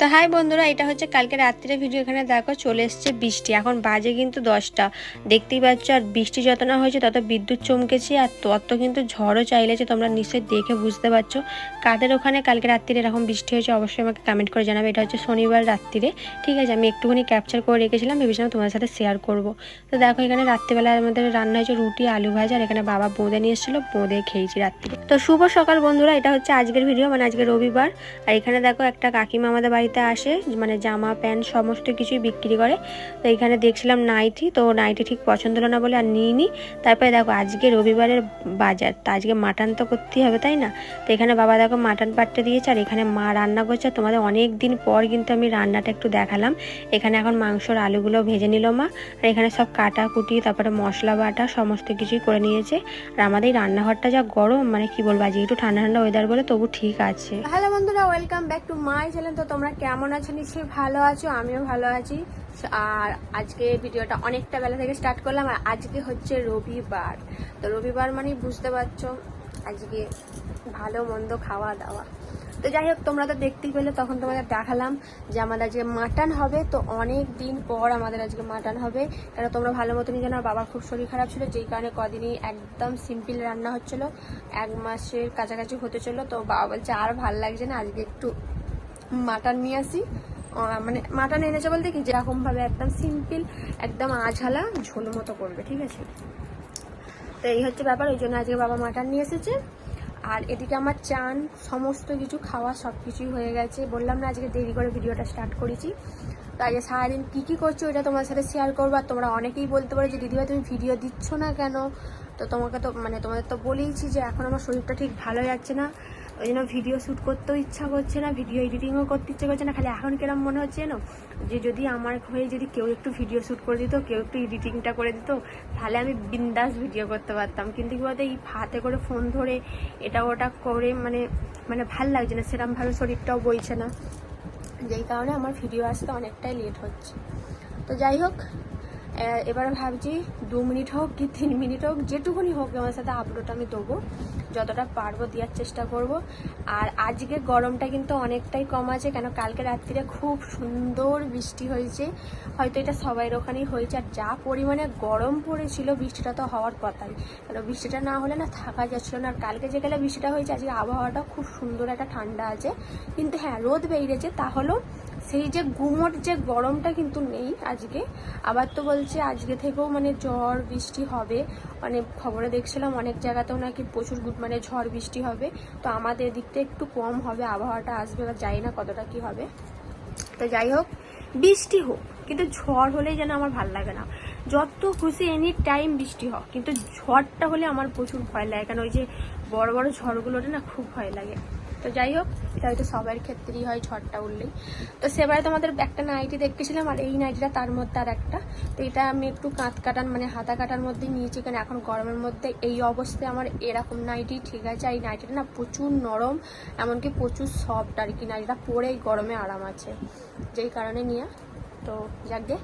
তো হাই বন্ধুরা, এটা হচ্ছে কালকে রাত্রিরে ভিডিও এখানে দেখো, চলে এসছে বৃষ্টি। এখন বাজে কিন্তু দশটা। দেখতেই পাচ্ছ, আর বৃষ্টি যত না হয়েছে তত বিদ্যুৎ চমকেছে, আর তত কিন্তু ঝড়ও চাইলেছে। তোমরা নিশ্চয়ই দেখে বুঝতে পারছ কাদের ওখানে কালকে রাত্রিরে এরকম বৃষ্টি হয়েছে। অবশ্যই আমাকে কমেন্ট করে জানাবে। এটা হচ্ছে শনিবার রাত্রিরে। ঠিক আছে, আমি একটুখানি ক্যাপচার করে রেখেছিলাম। ভেবেছিলাম তোমাদের সাথে শেয়ার করব। তো দেখো, এখানে রাত্রিবেলা আমাদের রান্না হয়েছে রুটি, আলু ভাজা, আর এখানে বাবা বোঁদে নিয়ে এসেছিল। বোঁদে খেয়েছি রাত্রিরে। তো শুভ সকাল বন্ধুরা, এটা হচ্ছে আজকের ভিডিও মানে আজকে রবিবার। আর এখানে দেখো একটা কাকিমা আমাদের বাড়িতে আসে মানে জামা, প্যান্ট সমস্ত কিছুই বিক্রি করে। তো এখানে দেখছিলাম নাইটি, তো নাইটি ঠিক পছন্দ হলো না বলে আর নিইনি। তারপরে দেখো, আজকে রবিবারের বাজার, তো আজকে মাটন তো করতেই হবে, তাই না? তো এখানে বাবা দেখো মাটন পাটতে দিয়েছে আর এখানে মা রান্না করছে। তোমাদের অনেক দিন পর কিন্তু আমি রান্নাটা একটু দেখালাম। এখানে এখন মাংসর আলুগুলো ভেজে নিল মা। আর এখানে সব কাটা, কুটি, তারপরে মশলা বাটা সমস্ত কিছুই করে নিয়েছে। আর আমাদের এই রান্নাঘরটা যা গরম মানে কি বলব, আজকে একটু ঠান্ডা ঠান্ডা ওয়েদার বলে তবু ঠিক আছে। হ্যালো বন্ধুরা welcome back to my channel তো তোমরা কেমন আছো? নিশ্চয়ই ভালো আছো, আমিও ভালো আছি। আর আজকে ভিডিওটা অনেকটা বেলা থেকে স্টার্ট করলাম, আর আজকে হচ্ছে রবিবার। তো রবিবার মানে বুঝতে পারছ, আজকে ভালো, মন্দ খাওয়া দাওয়া তো যাই হোক, তোমরা তো দেখতেই পেলে, তখন তোমাদের দেখালাম যে আমাদের আজকে মাটন হবে। তো অনেক দিন পর আমাদের আজকে মাটন হবে। কেন তোমরা ভালো মতনই জানো বাবার খুব শরীর খারাপ ছিল, যেই কারণে কদিনই একদম সিম্পল রান্না হচ্ছিল। এক মাসের কাছাকাছি হতে চলো তো বাবা বলছে, আর ভালো লাগছে না, আজকে একটু মাটন নিয়ে আসি। মানে মাটন এনেছে বলতে কি যেরকম ভাবে একদম সিম্পল একদম আঝালা, ঝোল মতো করবে, ঠিক আছে? তো এই হচ্ছে ব্যাপার, ওই জন্য আজকে বাবা মাটন নিয়ে এসেছে। আর এদিকে আমার চান, সমস্ত কিছু খাওয়া সব কিছুই হয়ে গেছে। বললাম না, আজকে দেরি করে ভিডিওটা স্টার্ট করেছি। তো আজকে সারাদিন কী কী করছ, ওইটা তোমার সাথে শেয়ার করব। আর তোমরা অনেকেই বলতে পারো যে দিদিভাই তুমি ভিডিও দিচ্ছ না কেন? তো তোমাকে তো মানে তোমাদের তো বলেইছি যে, এখন আমার শরীরটা ঠিক ভালো যাচ্ছে না। ওই জন্য ভিডিও শ্যুট করতেও ইচ্ছা করছে না ভিডিও এডিটিংও করতে ইচ্ছে করছে না, খালি এখন কিরম মনে হচ্ছে না যে যদি আমার হয়ে যদি কেউ একটু ভিডিও শ্যুট করে দিত, কেউ একটু এডিটিংটা করে দিত, তাহলে আমি বিন্দাস ভিডিও করতে পারতাম। কিন্তু কি বলতো, এই হাতে করে ফোন ধরে এটা ওটা করে মানে মানে ভালো লাগছে না সেরকমভাবে শরীরটাও বইছে না। যেই কারণে আমার ভিডিও আসতে অনেকটাই লেট হচ্ছে। তো যাই হোক এবারে ভাবছি দু মিনিট হোক কি তিন মিনিট হোক, যেটুকুনি হোক আমার সাথে আপলোড আমি দেবো। যতটা পারব দেওয়ার চেষ্টা করব। আর আজকে গরমটা কিন্তু অনেকটাই কম আছে, কেন কালকে রাত্রিরে খুব সুন্দর বৃষ্টি হয়েছে। হয়তো এটা সবাইয়ের ওখানেই হয়েছে, আর যা পরিমাণে গরম পড়েছিল বৃষ্টিটা তো হওয়ার কথাই। কেন বৃষ্টিটা না হলে না থাকা যাচ্ছিল না। আর কালকে যে গেলে বৃষ্টিটা হয়েছে, আজকে আবহাওয়াটা খুব সুন্দর একটা ঠান্ডা আছে। কিন্তু হ্যাঁ রোদ বেরিয়েছে তাহলেও সেই যে গুমোট যে গরমটা কিন্তু নেই আজকে, আবার তো বলছে আজকে থেকেও মানে ঝড়, বৃষ্টি হবে। মানে খবরে দেখছিলাম অনেক জায়গাতেও নাকি প্রচুর গুড মানে ঝড়, বৃষ্টি হবে। তো আমাদের দিকটা একটু কম হবে, আবহাওয়াটা আসবে বা জানি না কতটা কি হবে। তো যাই হোক, বৃষ্টি হোক, কিন্তু ঝড় হলেই যেন আমার ভালো লাগে না। যত খুশি এনি টাইম বৃষ্টি হোক, কিন্তু ঝড়টা হলে আমার প্রচুর ভয় লাগে। কারণ ওই যে বড় বড় ঝড়গুলোতে না খুব ভয় লাগে। তো যাই হোক, এটা হয়তো সবার ক্ষেত্রেই হয়, ঝড়টা উঠলেই। তো সেবারে তোমাদের একটা নাইটি দেখতেছিলাম, আর এই নাইটিটা তার মধ্যে আর একটা। তো এটা আমি একটু কাঁত কাটান মানে হাতা কাটার মধ্যে নিয়েছি, কারণ এখন গরমের মধ্যে এই অবস্থায় আমার এরকম নাইটি, ঠিক আছে? এই নাইটিটা না প্রচুর নরম, এমনকি প্রচুর সফট আর কি। নাইটিটা পরে এই গরমে আরাম আছে, যেই কারণে নিয়ে। তো যাকে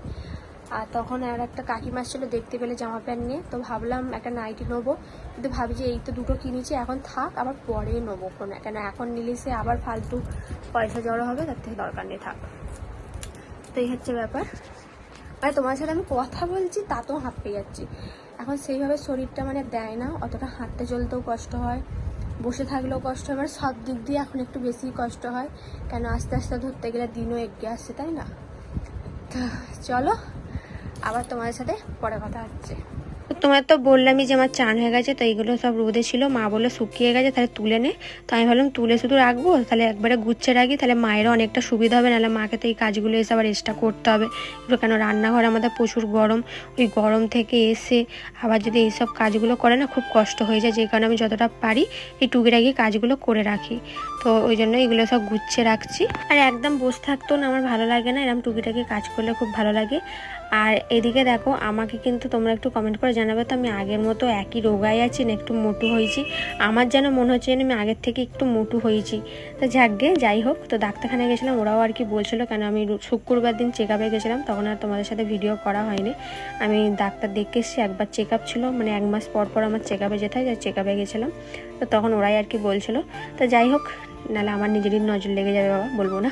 আর তখন আর একটা কাকিমা ছিল দেখতে পেলে জামা প্যান্ট নিয়ে। তো ভাবলাম একটা নাইটি নেব। কিন্তু ভাবি যে এই তো দুটো কিনেছি, এখন থাক, আবার পরে নেব কোনো কেন এখন নিলে সে আবার ফালতু পয়সা জড়ো হবে, তার থেকে দরকার নেই, থাক। তো এই হচ্ছে ব্যাপার। মানে তোমার সাথে আমি কথা বলছি, তা তাতেও হাঁপিয়ে যাচ্ছি। এখন সেইভাবে শরীরটা মানে দেয় না, অতটা হাঁটতে চলতেও কষ্ট হয়, বসে থাকলেও কষ্ট হয় মানে সব দিক দিয়ে এখন একটু বেশি কষ্ট হয়। কেন আস্তে আস্তে ধরতে গেলে দিনও এগিয়ে আসছে, তাই না? তা চলো। আবার তোমাদের সাথে পরে কথা হচ্ছে। তোমার তো বললামই যে আমার চান হয়ে গেছে, তো এইগুলো সব রোদে ছিল, মা বলল শুকিয়ে গেছে, তাহলে তুলে নে। তো আমি ভাবলাম তুলে শুধু রাখব, তাহলে একবারে গুচ্ছে রাখি, তাহলে মায়েরও অনেকটা সুবিধা হবে, নাহলে মাকে তো এই কাজগুলো এসে আবার এক্সট্রা করতে হবে। এগুলো কেন রান্নাঘর আমাদের প্রচুর গরম, ওই গরম থেকে এসে আবার যদি এইসব কাজগুলো করে না, খুব কষ্ট হয়ে যায়, যে কারণে আমি যতটা পারি এই টুকিটাকি কাজগুলো করে রাখি। তো ওই জন্য এগুলো সব গুছিয়ে রাখছি। আর একদম বসে থাকতেও না, আমার ভালো লাগে না এরকম টুকিটাকি কাজ করলে খুব ভালো লাগে। আর এদিকে দেখো, আমাকে কিন্তু তোমরা একটু কমেন্ট করে জানাবে তো আমি আগের মতো একই রোগাই আছি না, একটু মোটু হয়েছি। আমার যেন মনে হচ্ছে যেন আমি আগের থেকে একটু মোটু হয়েছি। তো যাকগে যাই হোক, তো ডাক্তারখানায় গেছিলাম, ওরাও আর কি বলছিল, কেন আমি শুক্রবার দিন চেক আপে গেছিলাম, তখন আর তোমাদের সাথে ভিডিও করা হয়নি। আমি ডাক্তার দেখে এসেছি, একবার চেক আপ ছিল মানে এক মাস পর পর আমার চেক আপে যেতে হয় চেক আপে গেছিলাম। তো তখন ওরাই আর কি বলছিল। তো যাই হোক নাহলে আমার নিজেরই নজর লেগে যাবে বাবা বলব না।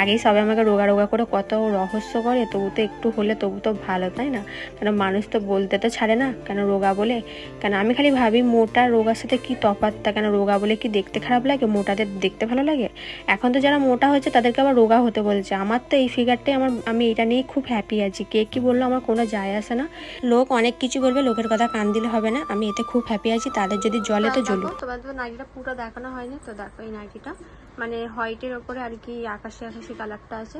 আগেই সবাই আমাকে রোগা রোগা করে কত রহস্য করে তবু তো একটু হলে তবু তো ভালো তাই না? কেন মানুষ তো বলতে তো ছাড়ে না কেন রোগা বলে? কেন আমি খালি ভাবি মোটা রোগার সাথে কি তফাৎটা কেন রোগা বলে কি দেখতে খারাপ লাগে মোটাদের দেখতে ভালো লাগে? এখন তো যারা মোটা হচ্ছে তাদেরকে আবার রোগা হতে বলছে। আমার তো এই ফিগারটাই আমার আমি এটা নিয়েই খুব হ্যাপি আছি। কে কি বলল আমার কোনো যায় আসে না। লোক অনেক কিছু বলবে লোকের কথা কান দিলে হবে না। আমি এতে খুব হ্যাপি আছি। তাদের যদি জলে তো জ্বলুক। তোমার তো নাইটিটা পুরো দেখানো হয়নি। তো দেখো এই নাইটিটা মানে হোয়াইটের ওপরে আর কি আকাশি আকাশি কালারটা আছে।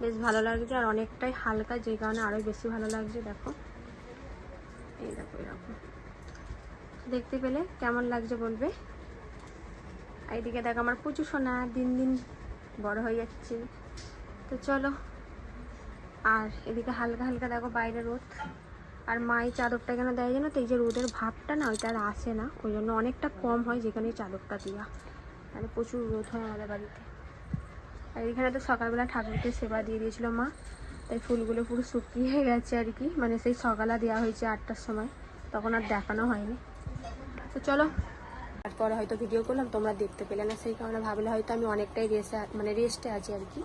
বেশ ভালো লাগছে আর অনেকটাই হালকা, যে কারণে আরও বেশি ভালো লাগছে, দেখো। এই দেখো এরকম দেখতে পেলে কেমন লাগছে বলবে? এইদিকে দেখো আমার প্রচুর সোনা দিন দিন বড় হয়ে যাচ্ছে। তো চলো, আর এদিকে হালকা হালকা দেখো বাইরে রোদ। আর মা এই চাদরটা কেন দেয় জানো তো? এই যে রোদের ভাবটা না, ওইটা আর আসে না। ওই জন্য অনেকটা কম হয় যেখানে চাদরটা দেওয়া মানে প্রচুর রোদ হয় আমাদের বাড়িতে। আর এখানে তো সকালবেলা ঠাকুরকে সেবা দিয়ে দিয়েছিল মা। তাই ফুলগুলো পুরো শুকিয়ে গেছে আর কি। মানে সেই সকালে দেওয়া হয়েছে আটটার সময়। তখন আর দেখানো হয়নি। তো চলো, তারপরে হয়তো ভিডিও করলাম, তোমরা দেখতে পেলে না। সেই কারণে ভাবলে হয়তো আমি অনেকটাই রেসে মানে রেস্টে আছি আর কি।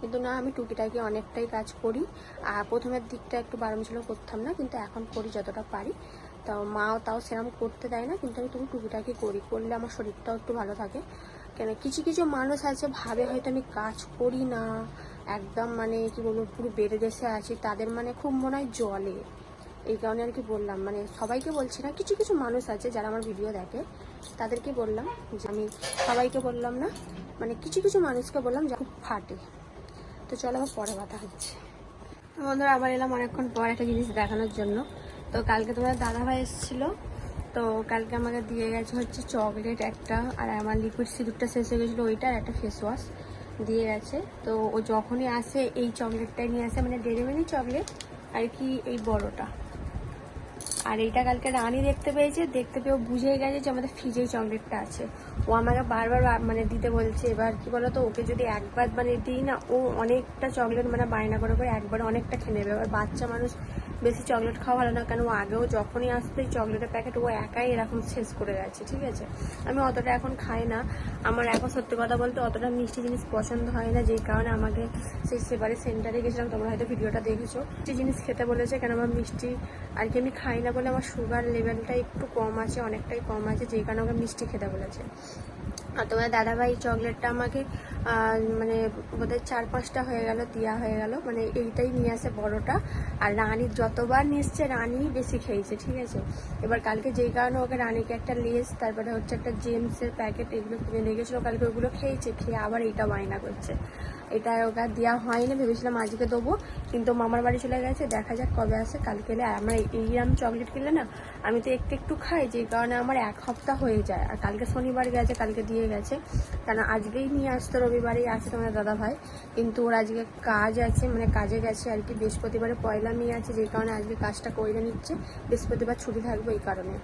কিন্তু না, আমি টুকিটাকি অনেকটাই কাজ করি। আর প্রথমের দিকটা একটু বারণ ছিল, করতাম না। কিন্তু এখন করি যতটা পারি। তাও মাও তাও সেরকম করতে দেয় না, কিন্তু আমি তুমি টুকিটাকি করি। করলে আমার শরীরটাও একটু ভালো থাকে। কেন, কিছু কিছু মানুষ আছে, ভাবে হয়তো আমি কাজ করি না, একদম মানে কি বলব, পুরো বেড়ে রেসে আছি, তাদের মানে খুব মনে হয় জলে এই কারণে আর কি বললাম মানে সবাইকে বলছি না, কিছু কিছু মানুষ আছে যারা আমার ভিডিও দেখে, তাদেরকে বললাম যে আমি সবাইকে বললাম না মানে কিছু কিছু মানুষকে বললাম যে খুব ফাটে। তো চলো আমার পরে কথা হচ্ছে। বন্ধুরা, আবার এলাম অনেকক্ষণ পর একটা জিনিস দেখানোর জন্য। তো কালকে তোমার দাদাভাই এসেছিল, তো কালকে আমাকে দিয়ে গেছে হচ্ছে চকলেট একটা, আর আমার লিকুইড সিঁদুরটা শেষ হয়ে গেছিল ওইটা আর একটা ফেস ওয়াশ দিয়ে গেছে। তো ও যখনই আসে এই চকলেটটাই নিয়ে আসে মানে ডেরি চকলেট আর কি এই বড়টা। আর এইটা কালকে রানী দেখতে পেয়েছে, দেখতে পেয়ে ও বুঝে গেছে যে আমাদের ফ্রিজে চকলেটটা আছে। ও আমাকে বারবার মানে দিতে বলছে, এবার কি বলতো, ওকে যদি একবার মানে দিই না, ও অনেকটা চকলেট মানে বায়না করে করে একবার অনেকটা খেয়ে নেবে। এবার বাচ্চা মানুষ বেশি চকলেট খাওয়া ভালো না। কেন ও আগেও যখনই আসতো এই চকলেটের প্যাকেট ও একাই এরকম শেষ করে গেছে ঠিক আছে? আমি অতটা এখন খাই না। আমার এখন সত্যি কথা বলতে অতটা মিষ্টি জিনিস পছন্দ হয় না, যেই কারণে আমাকে সেই সেবারে সেন্টারে গেছিলাম। তোমরা হয়তো ভিডিওটা দেখেছ। মিষ্টি জিনিস খেতে বলেছে, কেন আমার মিষ্টি আর কি আমি খাই না বলে আমার সুগার লেভেলটা একটু কম আছে, অনেকটাই কম আছে, যেই কারণে আমাকে মিষ্টি খেতে বলেছে। আর তোমার দাদাভাই চকলেটটা আমাকে মানে বোধহয় চার পাঁচটা হয়ে গেল দেওয়া হয়ে গেল। মানে এইটাই নিয়ে আসে বড়টা। আর রানী যতবার এসছে রানী বেশি খেয়েছে, ঠিক আছে? এবার কালকে যেই কারণে ওকে রানীকে একটা লেস তারপরে হচ্ছে একটা জেমসের প্যাকেট এগুলো কিনে গেছিল, কালকে ওগুলো খেয়েছে, খেয়ে আবার এইটা বায়না করছে। এটা আর দেওয়া হয়নি, ভেবেছিলাম আজকে দেবো, কিন্তু মামার বাড়ি চলে গেছে, দেখা যাক কবে আসে, কালকে এলে। আমরা এই আম চকলেট কিনলে না, আমি তো একটু একটু খাই, যেই কারণে আমার এক সপ্তাহ হয়ে যায়। আর কালকে শনিবার গেছে, কালকে দিয়ে গেছে। কারণ আজকেই নিয়ে আসতো, রবিবারেই আসে তোমার দাদা ভাই কিন্তু ওর আজকে কাজ আছে মানে কাজে গেছে আর কি, বৃহস্পতিবারে পয়লা মেয়ে আছে, যেই কারণে আজকে কাজটা করে নিচ্ছে, বৃহস্পতিবার ছুটি থাকবে এই কারণে।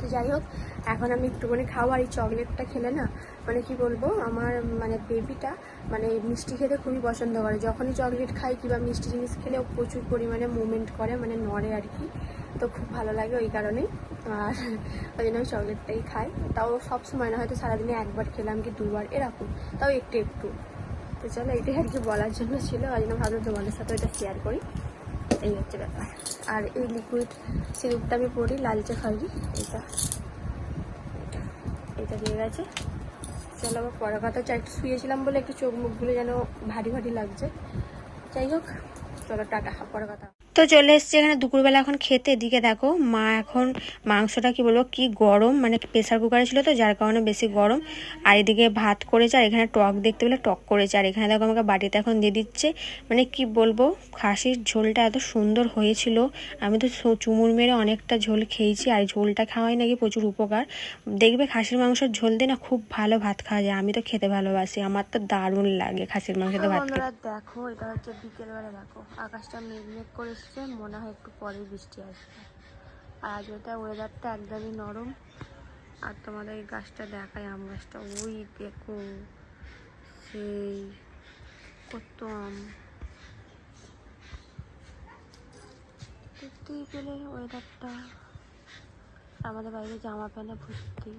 তো যাই হোক, এখন আমি একটুখানি খাব আর এই চকলেটটা খেলে না মানে কি বলব, আমার মানে বেবিটা মানে মিষ্টি খেতে খুবই পছন্দ করে। যখনই চকলেট খাই কিংবা মিষ্টি জিনিস খেলে প্রচুর পরিমাণে মুভমেন্ট করে মানে নড়ে আর কি। তো খুব ভালো লাগে ওই কারণেই আর ওই জন্য আমি চকলেটটাই খাই। তাও সব সময় না, হয়তো সারাদিনে একবার খেলাম কি দুবার, এরকম। তাও একটু একটু। তো চলো, এটাই আর কি বলার জন্য ছিল। ওই জন্য ভাবলাম তোমাদের সাথে ওইটা শেয়ার করি। এই হচ্ছে ব্যাপার। আর এই লিকুইড সিরুপটা আমি পড়ি, লালচে এটা এটা এটা দিয়ে গেছে। চলো আবার পরে কথা চাই একটু শুয়েছিলাম বলে একটু চোখ মুখগুলো যেন ভারী ভারী লাগছে। যাই হোক, চলো টাটা, পরে কথা তো চলে এসছি এখানে দুপুরবেলা এখন খেতে। এদিকে দেখো মা এখন মাংসটা কি বলব কি গরম মানে প্রেসার কুকারে ছিল তো যার কারণে বেশি গরম। আর এদিকে ভাত করেছে আর এখানে টক দেখতে পেলে টক করেছে। আর এখানে দেখো আমাকে বাটিতে এখন দিয়ে দিচ্ছে মানে কি বলব খাসির ঝোলটা এত সুন্দর হয়েছিল। আমি তো চুমুর মেরে অনেকটা ঝোল খেয়েছি আর ঝোলটা খাওয়াই নাকি প্রচুর উপকার। দেখবে খাসির মাংসের ঝোল দিয়ে না খুব ভালো ভাত খাওয়া যায় আমি তো খেতে ভালোবাসি আমার তো দারুণ লাগে খাসির মাংসতে ভাত দেখো এটা হচ্ছে বিকেলবেলা দেখো আকাশটা মেঘ মেঘ করে এসছে মনে হয় একটু পরে বৃষ্টি আসবে। আর আজ ওটা ওয়েদারটা একদমই নরম। আর তোমাদের এই গাছটা দেখায় আম গাছটা। ওই দেখো, সেই কত আম। দেখতেই পেলে ওয়েদারটা আমাদের বাইরে জামা প্যান্টে ভর্তি।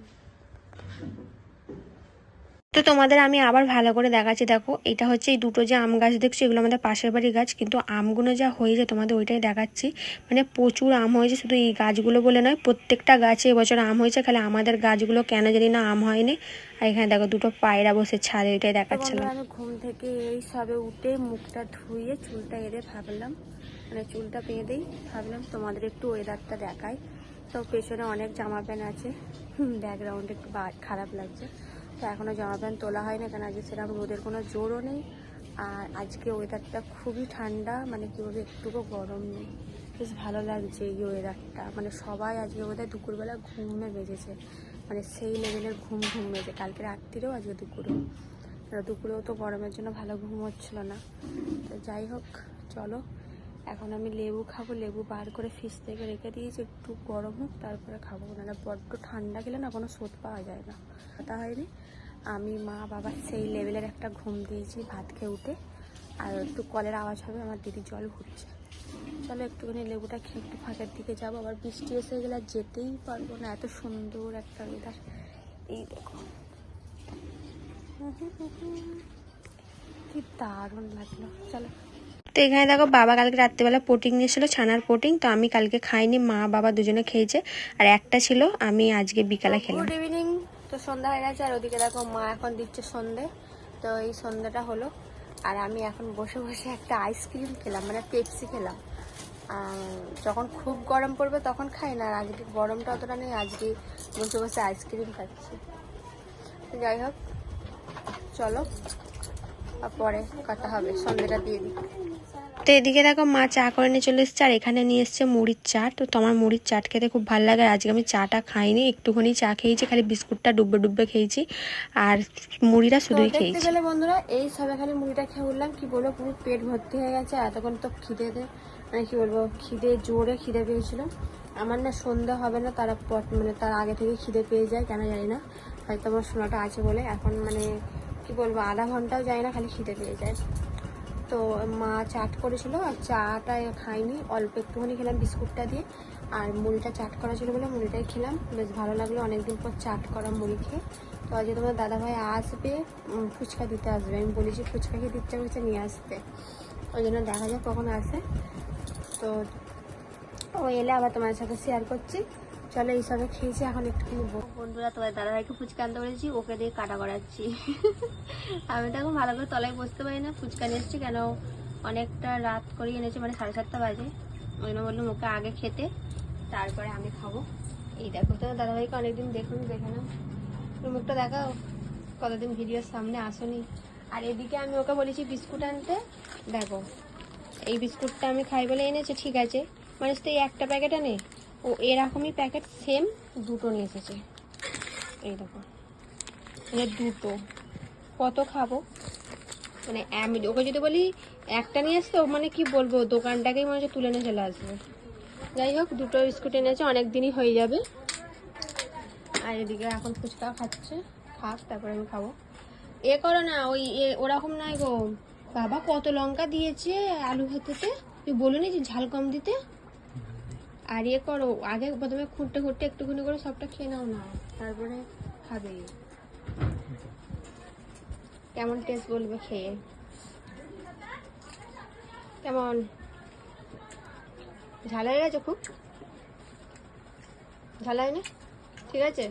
তো তোমাদের আমি আবার ভালো করে দেখাচ্ছি দেখো। এটা হচ্ছে এই দুটো যে আম গাছ দেখছ এগুলো আমাদের পাশের বাড়ির গাছ কিন্তু আমগুলো যা হয়েছে তোমাদের ওইটাই দেখাচ্ছি। মানে প্রচুর আম হয়েছে শুধু এই গাছগুলো বলে নয় প্রত্যেকটা গাছে এবছর আম হয়েছে খালি আমাদের গাছগুলো কেন জানি না আম হয়নি। আর এখানে দেখো দুটো পায়রা বসে ছাদে ওইটাই দেখাচ্ছিলাম। আমি ঘুম থেকে এই সবে উঠে মুখটা ধুয়ে চুলটা এড়ে ভাবলাম মানে চুলটা বেঁধেই ভাবলাম তোমাদের একটু ওয়েদারটা দেখাই। তো পেছনে অনেক জামা প্যান্ট আছে ব্যাকগ্রাউন্ড একটু খারাপ লাগছে। তো এখনও জামা প্যান্ট তোলা হয় না কারণ আজকে সেরকম রোদের কোনো জোরও নেই। আর আজকে ওয়েদারটা খুবই ঠান্ডা মানে কী বলব, একটুকু গরম নেই। বেশ ভালো লাগছে এই ওয়েদারটা মানে সবাই আজকে ওদের দুপুরবেলা ঘুমে বেজেছে মানে সেই লেভেলের ঘুম ঘুম বেজে কালকে রাত্রিরেও আজকে দুপুরেও। দুপুরেও তো গরমের জন্য ভালো ঘুম হচ্ছিল না। তো যাই হোক, চলো। এখন আমি লেবু খাব, লেবু বার করে ফ্রিজ থেকে রেখে দিয়েছি। একটু গরম হোক, তারপরে খাব। নাহলে বড্ড ঠান্ডা গেলে না কোনো স্রোত পাওয়া যায় না। কথা হয়নি? আমি মা বাবা সেই লেভেলের একটা ঘুম দিয়েছি ভাত খেয়ে উঠে। আর একটু কলের আওয়াজ হবে আমার দিদি জল ঘুরছে চলো একটুখানি লেবুটা খেয়ে একটু ফাঁকের দিকে যাব। আবার বৃষ্টি এসে গেলে আর যেতেই পারব না এত সুন্দর একটা ওয়েদার এই দেখো। কি দারুণ লাগল। চলো। তো এখানে দেখো বাবা কালকে রাত্রিবেলা পোটিং নিয়েছিল ছানার পোটিং তো আমি কালকে খাইনি মা বাবা দুজনে খেয়েছে। আর একটা ছিল আমি আজকে বিকালে খেলাম। গুড ইভিনিং সন্ধ্যা হয়ে গেছে, আর ওদিকে দেখো মা এখন দিচ্ছে সন্ধে। তো এই সন্ধ্যাটা হলো। আর আমি এখন বসে বসে একটা আইসক্রিম খেলাম মানে পেপসি খেলাম। যখন খুব গরম পড়বে তখন খাই না, আর আজকে গরমটা অতটা নেই, আজকে বসে বসে আইসক্রিম খাচ্ছি। যাই হোক, চলো পরে কথা হবে, সন্ধ্যেটা দিয়ে দিই। তো এদিকে দেখো মা চা করে নিয়ে চলে এসছে আর এখানে নিয়ে এসছে মুড়ির চাট তো তোমার মুড়ির চাট খেতে খুব ভালো লাগে আর আজকে আমি চাটা খাইনি একটুখানি চা খেয়েছি খালি বিস্কুটটা ডুববে ডুববে খেয়েছি আর মুড়িটা শুধুই খেয়েছি। গেলে বন্ধুরা এই সবে খালি মুড়িটা খেয়ে উঠলাম কি বলব পুরো পেট ভর্তি হয়ে গেছে এতক্ষণ তো খিদে মানে কি বলব খিদে জোরে খিদে পেয়েছিল। আমার না সন্ধ্যা হবে না তারা পর- মানে তার আগে থেকে খিদে পেয়ে যায় কেন জানি না। হয়তো আমার শোনাটা আছে বলে এখন মানে কি বলব আধা ঘন্টাও যায় না খালি খিদে পেয়ে যায়। তো মা চাট করেছিল আর চাটা খাইনি, অল্প একটুখানি খেলাম বিস্কুটটা দিয়ে। আর মুড়িটা চাট করা ছিল বলে মুড়িটাই খেলাম। বেশ ভালো লাগল অনেকদিন পর চাট করা মুড়ি খেয়ে। তো আজকে তোমার দাদাভাই আসবে ফুচকা দিতে আসবে। আমি বলেছি ফুচকা খেয়ে দিতে হচ্ছে নিয়ে আসতে। ওই জন্য দেখা যাক কখন আসে। তো ও এলে আবার তোমার সাথে শেয়ার করছি। চলো এইসবে খেয়েছি, এখন একটুখানি বন্ধুরা, তোমার দাদাভাইকে ফুচকা আনতে বলেছি, ওকে দিয়ে কাটা করাচ্ছি। আমি তো এখন ভালো করে তলায় বসতে পারি না, ফুচকা নিয়ে এসেছি, কেন অনেকটা রাত করে এনেছে মানে সাড়ে সাতটা বাজে। ওই জন্য বললাম ওকে আগে খেতে, তারপরে আমি খাব। এই দেখো, তোমার দাদাভাইকে অনেকদিন দেখুন, দেখে না মুখটা দেখাও, কতদিন ভিডিওর সামনে আসনি। আর এদিকে আমি ওকে বলেছি বিস্কুট আনতে, দেখো, এই বিস্কুটটা আমি খাই বলে এনেছে, ঠিক আছে। মানে তো এই একটা প্যাকেট আনে ও এরকমই প্যাকেট সেম দুটো নিয়ে এসেছে এই দেখো। মানে দুটো। কত খাব? মানে ওকে যদি বলি একটা নিয়ে আসতে মানে কি বলব? দোকানটাকেই মনে হচ্ছে তুলে নিয়ে চলে আসবে। যাই হোক, দুটো বিস্কুট এনেছে, অনেক দিনই হয়ে যাবে। আর এদিকে এখন ফুচকা খাচ্ছে। খাক তারপরে আমি খাব। এ করো না, ওই এ, ওরকম নয় গো। বাবা কত লঙ্কা দিয়েছে আলু ভাতেতে তুই বলুনি যে ঝাল কম দিতে? আর ইয়ে করো, আগে প্রথমে খুঁটতে খুঁটতে একটুখানি করে সবটা খেয়ে নাও না, তারপরে খাবে। কেমন টেস্ট বলবে খেয়ে? কেমন? ঝালাই গেছে খুব? ঝালাই না ঠিক আছে।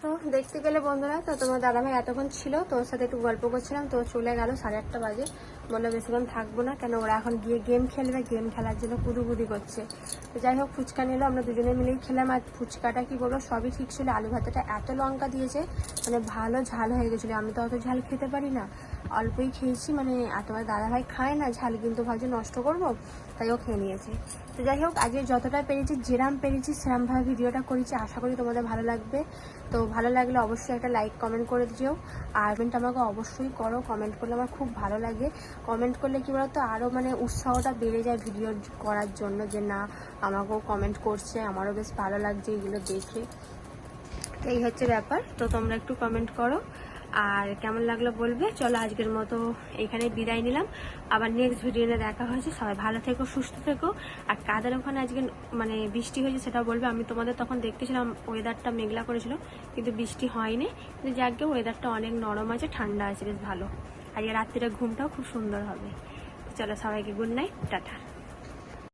তো দেখতে পেলে বন্ধুরা, তো তোমার দাদাভাই এতক্ষণ ছিল, তোর সাথে একটু গল্প করছিলাম, তো চলে গেল সাড়ে আটটা বাজে। বলল বেশিক্ষণ থাকব না, কেন ওরা এখন গিয়ে গেম খেলবে গেম খেলার জন্য কুদুকুদি করছে। তো যাই হোক, ফুচকা নিলো, আমরা দুজনে মিলেই খেলাম। আর ফুচকাটা কি বলব, সবই ঠিক ছিল। আলু ভাতাটা এত লঙ্কা দিয়েছে মানে ভালো ঝাল হয়ে গেছিল। আমি তো অত ঝাল খেতে পারি না। অল্পই খেয়েছি মানে আর তোমার দাদাভাই খায় না, ঝাল কিন্তু ভাবছি নষ্ট করব, তাই ও খেয়ে নিয়েছে। তো যাই হোক, আজকে যতটা পেরেছি যেরাম পেরেছি সেরামভাবে ভিডিওটা করেছি, আশা করি তোমাদের ভালো লাগবে। তো ভালো লাগলে অবশ্যই একটা লাইক কমেন্ট করে দিও। আর কমেন্ট আমাকে অবশ্যই করো কমেন্ট করলে আমার খুব ভালো লাগে। কমেন্ট করলে কি বলতো আরও মানে উৎসাহটা বেড়ে যায় ভিডিও করার জন্য যে না, আমাকেও কমেন্ট করছে, আমারও বেশ ভালো লাগছে এগুলো দেখে। এই হচ্ছে ব্যাপার। তো তোমরা একটু কমেন্ট করো। আর কেমন লাগল বলবে? চলো আজকের মতো এখানে বিদায় নিলাম। আবার নেক্সট ভিডিওতে দেখা হয়েছে। সবাই ভালো থেকো, সুস্থ থেকো। আর কাদের ওখানে আজকে মানে বৃষ্টি হয়েছে সেটা বলবে। আমি তোমাদের তখন দেখতেছিলাম ওয়েদারটা মেঘলা করেছিল, কিন্তু বৃষ্টি হয়নি। কিন্তু যাকে ওয়েদারটা অনেক নরম আছে, ঠান্ডা আছে, বেশ ভালো। আজকে রাত্রিটা ঘুমটাও খুব সুন্দর হবে। চলো সবাইকে গুড নাইট টাটা।